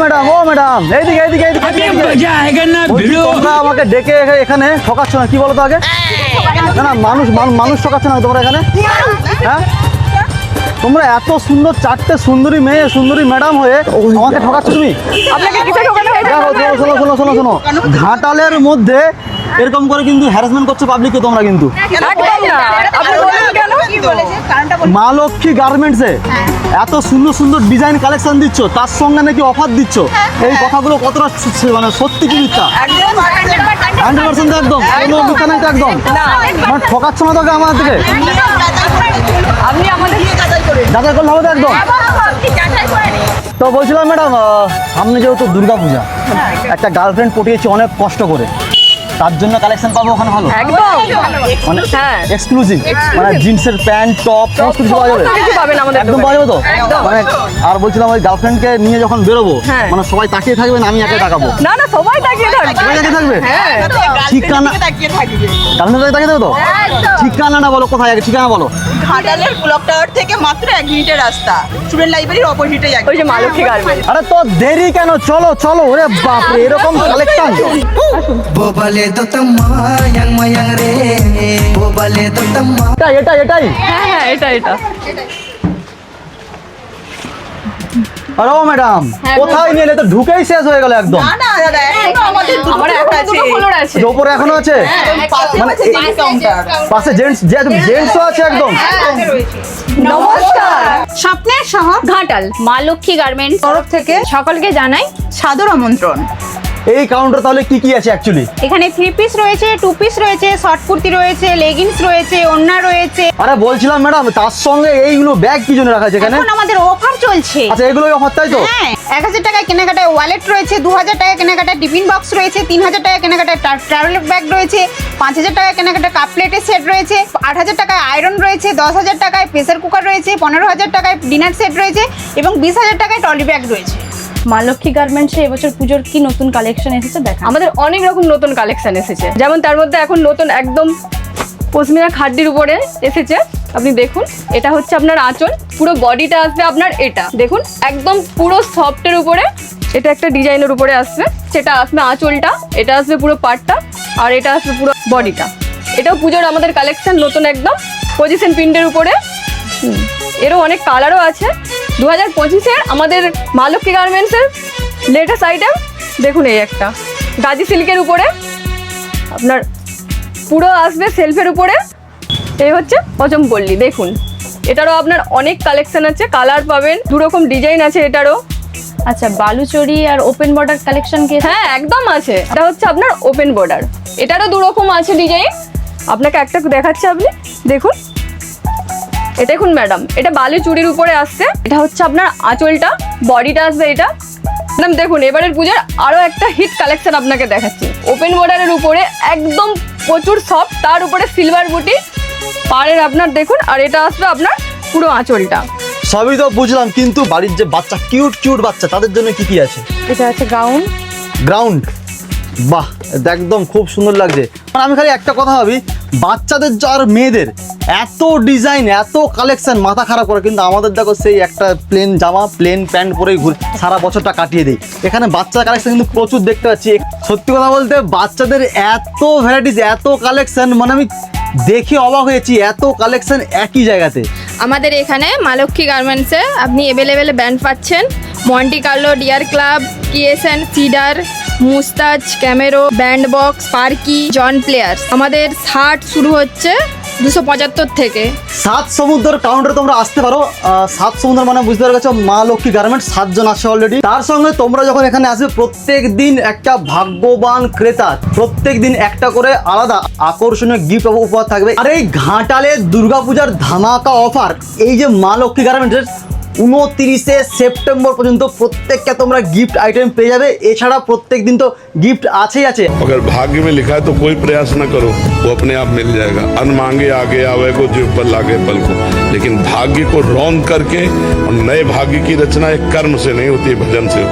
Madam ও madam এইদিকে এইদিকে আমাকে ডেকে এখানে ঠকাচ্ছ না কি বলো তো আগে? না মানুষ মানুষ ঠকাচ্ছ না তোমরা এখানে? হ্যাঁ? তোমরা এত সুন্দর চারটে সুন্দরী মেয়ে সুন্দরী ম্যাডাম হয়ে আমাকে ঠকাচ্ছ তুমি? শোনো শোনো শোনো শোনো। ঘাটালের মধ্যে এরকম করে কিন্তু হ্যারাসমেন্ট করছ পাবলিককে তোমরা কিন্তু। মা লক্ষ্মী গার্মেন্টসে এত সুন্দর সুন্দর ডিজাইন কালেকশন দিচ্ছ তার সঙ্গে নাকি অফার দিচ্ছ। এই কথাগুলো কতটা মানে সত্যি কি মিথ্যা? একদম হান্ড্রেড পার্সেন্ট একদম কোনো মিথ্যা নাই তো একদম মানে ঠকাচ্ছ না তোকে আমার থেকে? আপনি আমাদের করলে হবে তো একদম। তো বলছিলাম ম্যাডাম সামনে যেহেতু দুর্গা পূজা একটা গার্লফ্রেন্ড পটিয়েছি অনেক কষ্ট করে। তার জন্য কালেকশন পাবো ওখানে ভালো? একদম। মানে হ্যাঁ। এক্সক্লুসিভ মানে জিন্সের প্যান্ট টপ সমস্ত কিছু পাওয়া যাবে? কিছু পাবেন আমাদের একদম পাওয়া যাবে তো? মানে আর বলছিলাম ওই গার্লফ্রেন্ডকে নিয়ে যখন বেরোবো হ্যাঁ। মানে সবাই তাকিয়ে থাকবেন আমি একা তাকাবো? না না সবাই তাকিয়ে থাকবে। সবাই তাকিয়ে থাকবে? হ্যাঁ। ঠিকানা গার্লফ্রেন্ড তাকিয়ে দেবে তো? ঠিকানাটা বলো কোথায় আগে? ঠিকানা বলো। ঘাটালের ক্লক টাওয়ার থেকে মাত্র এক মিনিটের রাস্তা। স্টুডেন্ট লাইব্রেরির অপোজিটে ওই যে মা লক্ষ্মী গার্মেন্টস আরে তো দেরি কেন? চলো চলো ওরে বাপরে এরকম collection Tamayang mayang re Bobale do tamayang এটাই হ্যাঁ হ্যাঁ এটা এটা। আরে ও ম্যাডাম হ্যাঁ, কোথায় নিয়ে তো ঢুকেই শেষ হয়ে গেল একদম। না না দাদা এখনও আমাদের দুটো আছে দুটো আছে। যে এখনও আছে? পাশে জেন্টস যে জেন্টসও আছে একদম। নমস্কার। স্বপ্নের শহর ঘাটাল। মা লক্ষ্মী গার্মেন্টস। তরফ থেকে সকলকে জানাই সাদর আমন্ত্রণ। এই কাউন্টার তাহলে কি কি আছে অ্যাকচুয়ালি এখানে থ্রি পিস রয়েছে টু পিস রয়েছে শর্ট কুর্তি রয়েছে লেগিংস রয়েছে ওড়না রয়েছে। আরে বলছিলাম ম্যাডাম তার সঙ্গে এইগুলো ব্যাগ কি জন্য রাখা আছে এখানে? এখন আমাদের অফার চলছে। আচ্ছা এগুলোই অফার তাই তো? হ্যাঁ এক হাজার টাকায় কেনাকাটায় ওয়ালেট রয়েছে দু হাজার টাকা কেনাকাটায় টিফিন বক্স রয়েছে তিন হাজার টাকা কেনাকাটায় ট্রাভেল ব্যাগ রয়েছে পাঁচ হাজার টাকা কেনাকাটায় কাপ প্লেটের সেট রয়েছে আট হাজার টাকায় আয়রন রয়েছে দশ হাজার টাকায় প্রেসার কুকার রয়েছে পনেরো হাজার টাকায় ডিনার সেট রয়েছে এবং বিশ হাজার টাকায় টলি ব্যাগ রয়েছে। মা লক্ষ্মী গার্মেন্টসে এবছর পুজোর কি নতুন কালেকশন এসেছে দেখা? আমাদের অনেক রকম নতুন কালেকশন এসেছে। যেমন তার মধ্যে এখন নতুন একদম পশমিনা খাড্ডির উপরে এসেছে। আপনি দেখুন, এটা হচ্ছে আপনার আঁচল, পুরো বডিটা আসবে আপনার এটা। দেখুন, একদম পুরো সফটের উপরে, এটা একটা ডিজাইনের উপরে আসবে। সেটা আসবে আঁচলটা, এটা আসবে পুরো পাটটা, আর এটা আসবে পুরো বডিটা এটাও পুজোর আমাদের কালেকশন নতুন একদম। পজিশন প্রিন্টের উপরে। এরও অনেক কালারও আছে। দু হাজার পঁচিশের আমাদের মা লক্ষ্মী গার্মেন্টসের লেটেস্ট আইটেম দেখুন এই একটা। গাজি সিল্কের উপরে আপনার পুরো আসবে সেলফের উপরে। এই হচ্ছে পচমপল্লি দেখুন। এটারও আপনার অনেক কালেকশন আছে কালার পাবেন দু রকম ডিজাইন আছে এটারও। আচ্ছা বালুচরি আর ওপেন বর্ডার কালেকশন কি হ্যাঁ একদম আছে। এটা হচ্ছে আপনার ওপেন বর্ডার এটারও দু রকম আছে ডিজাইন আপনাকে একটা দেখাচ্ছি আপনি দেখুন। এটা দেখুন ম্যাডাম এটা বালি চুড়ির উপরে আসছে। এটা হচ্ছে আপনার আঁচলটা বডিটা আসবে এটা। ম্যাডাম দেখুন এবারের পূজার আরও একটা হিট কালেকশন আপনাকে দেখাচ্ছি। ওপেন বর্ডারের উপরে একদম প্রচুর সফট তার উপরে সিলভার বুটি পাড়ের আপনার দেখুন আর এটা আসবে আপনার পুরো আঁচলটা। সবই তো বুঝলাম কিন্তু বাড়ির যে বাচ্চা কিউট কিউট বাচ্চা তাদের জন্য কি কি আছে? এটা আছে গাউন গ্রাউন্ড বাহ একদম খুব সুন্দর লাগছে। আর আমি খালি একটা কথা ভাবি বাচ্চাদের আর মেয়েদের এত ডিজাইন এত কালেকশন মাথা খারাপ করে, কিন্তু আমাদের দেখো সেই একটা প্লেন জামা প্লেন প্যান্ট পরেই ঘুরে সারা বছরটা কাটিয়ে দেয়। এখানে বাচ্চা কালেকশন কিন্তু প্রচুর দেখতে পাচ্ছি। সত্যি কথা বলতে বাচ্চাদের এত ভ্যারাইটিস এত কালেকশন মানে আমি দেখে অবাক হয়েছি, এত কালেকশন একই জায়গাতে। আমাদের এখানে মালক্ষী গার্মেন্টসে আপনি অ্যাভেলেবেল ব্যান্ড পাচ্ছেন। মন্টি কার্লো ডিয়ার ক্লাব কিএসএন সিডার মুস্তাজ, ক্যামেরো ব্যান্ড বক্স পার্কি, জন প্লেয়ার্স। আমাদের শার্ট শুরু হচ্ছে দুশো পঁচাত্তর থেকে। সাত সমুদ্র কাউন্টারে তোমরা আসতে পারো। সাত সমুদ্র মানে বুঝতে পারছ মা লক্ষ্মী গার্মেন্ট সাতজন আসে অলরেডি তার সঙ্গে তোমরা যখন এখানে আসবে, প্রত্যেক দিন একটা ভাগ্যবান ক্রেতা, প্রত্যেক দিন একটা করে আলাদা আকর্ষণীয় গিফট উপহার থাকবে। আর এই ঘাটালে দুর্গাপূজার ধামাকা অফার এই যে মা লক্ষ্মী গার্মেন্টসের উনতিরিশে সেপ্টেম্বর পর্যন্ত প্রত্যেকটা তোমরা গিফট আইটেম পেয়ে যাবে এছাড়া প্রত্যেক দিন তো গিফট আছেই আছে अगर भाग्य में लिखा है तो कोई प्रयास न करो वो अपने आप मिल जाएगा अन मांगे आगे आवे को जीव पर लागे बल को लेकिन भाग्य को रौंद करके और नए भाग्य की रचना एक कर्म से नहीं होती है भजन से होती है।